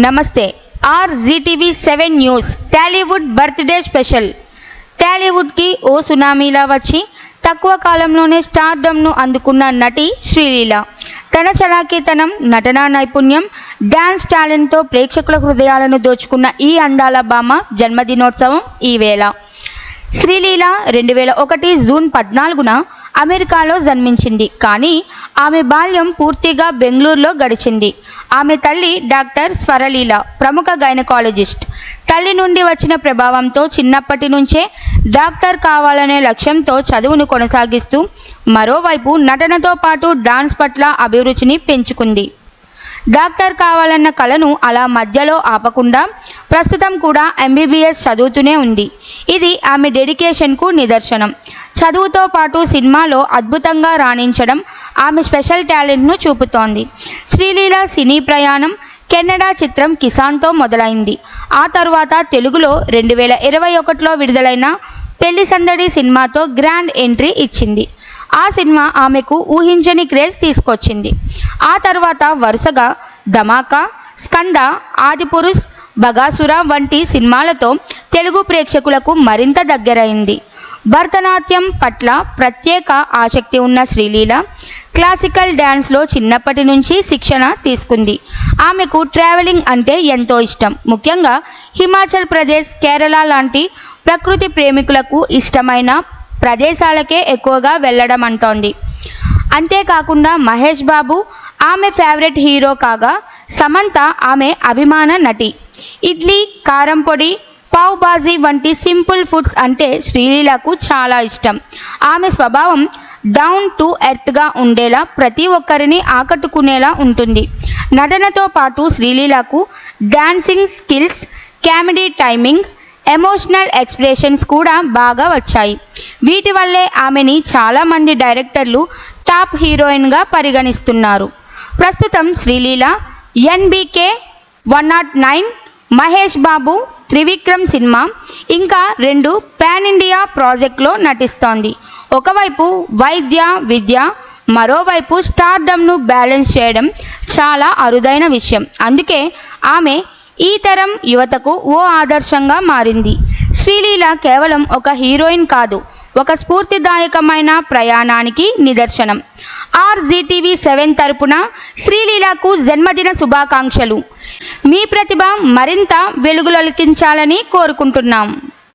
నమస్తే R GTV seven news Tollywood birthday special. టాలీవుడ్కి ఓ సునామీలా వచ్చి తక్కువ కాలంలోనే స్టార్డమ్ను అందుకున్న నటి శ్రీలీల. తన చలాకీతనం నటనా నైపుణ్యం డ్యాన్స్ టాలెంట్తో ప్రేక్షకుల హృదయాలను దోచుకున్న ఈ అందాల భామ జన్మదినోత్సవం ఈ వేళ. శ్రీలీల రెండు వేల ఒకటి జూన్ పద్నాలుగున అమెరికాలో జన్మించింది. కానీ ఆమె బాల్యం పూర్తిగా బెంగళూరులో గడిచింది. ఆమె తల్లి డాక్టర్ స్వరలీల ప్రముఖ గైనకాలజిస్ట్. తల్లి నుండి వచ్చిన ప్రభావంతో చిన్నప్పటి నుంచే డాక్టర్ కావాలనే లక్ష్యంతో చదువును కొనసాగిస్తూ మరోవైపు నటనతో పాటు డాన్స్ పట్ల అభిరుచిని పెంచుకుంది. డాక్టర్ కావాలన్న కలను అలా మధ్యలో ఆపకుండా ప్రస్తుతం కూడా ఎంబీబీఎస్ చదువుతూనే ఉంది. ఇది ఆమె డెడికేషన్కు నిదర్శనం. చదువుతో పాటు సినిమాలో అద్భుతంగా రాణించడం ఆమె స్పెషల్ టాలెంట్ను చూపుతోంది. శ్రీలీల సినీ ప్రయాణం కెనడా చిత్రం కిసాన్తో మొదలైంది. ఆ తర్వాత తెలుగులో రెండు వేల ఇరవై ఒకటిలో విడుదలైన పెళ్ళి సందడి సినిమాతో గ్రాండ్ ఎంట్రీ ఇచ్చింది. ఆ సినిమా ఆమెకు ఊహించని క్రేజ్ తీసుకొచ్చింది. ఆ తర్వాత వరుసగా ధమాకా స్కంద ఆదిపురుష్ బగాసుర వంటి సినిమాలతో తెలుగు ప్రేక్షకులకు మరింత దగ్గరైంది. భరతనాట్యం పట్ల ప్రత్యేక ఆసక్తి ఉన్న శ్రీలీల క్లాసికల్ డ్యాన్స్లో చిన్నప్పటి నుంచి శిక్షణ తీసుకుంది. ఆమెకు ట్రావెలింగ్ అంటే ఎంతో ఇష్టం. ముఖ్యంగా హిమాచల్ ప్రదేశ్ కేరళ లాంటి ప్రకృతి ప్రేమికులకు ఇష్టమైన ప్రదేశాలకే ఎక్కువగా వెళ్ళడం అంటోంది. అంతేకాకుండా మహేష్ బాబు ఆమె ఫేవరెట్ హీరో కాగా సమంత ఆమె అభిమాన నటి. ఇడ్లీ కారం పొడి పావ్ బాజీ వంటి సింపుల్ ఫుడ్స్ అంటే శ్రీలీలకు చాలా ఇష్టం. ఆమె స్వభావం డౌన్ టు ఎర్త్గా ఉండేలా ప్రతి ఒక్కరిని ఆకట్టుకునేలా ఉంటుంది. నటనతో పాటు శ్రీలీలకు dancing skills comedy timing emotional expressions కూడా బాగా వచ్చాయి. వీటి వల్లే ఆమెని చాలామంది డైరెక్టర్లు టాప్ హీరోయిన్గా పరిగణిస్తున్నారు. ప్రస్తుతం Sreeleela NBK one nought nine Mahesh Babu Trivikram cinema ఇంకా రెండు పాన్ ఇండియా ప్రాజెక్ట్లో నటిస్తోంది. ఒకవైపు వైద్య విద్య మరోవైపు స్టార్డమ్ను బ్యాలెన్స్ చేయడం చాలా అరుదైన విషయం. అందుకే ఆమె ఈ తరం యువతకు ఓ ఆదర్శంగా మారింది. శ్రీలీల కేవలం ఒక హీరోయిన్ కాదు ఒక స్ఫూర్తిదాయకమైన ప్రయాణానికి నిదర్శనం. ఆర్జీటీవీ సెవెన్ తరపున శ్రీలీలకు జన్మదిన శుభాకాంక్షలు. మీ ప్రతిభ మరింత వెలుగులొలికించాలని కోరుకుంటున్నాం.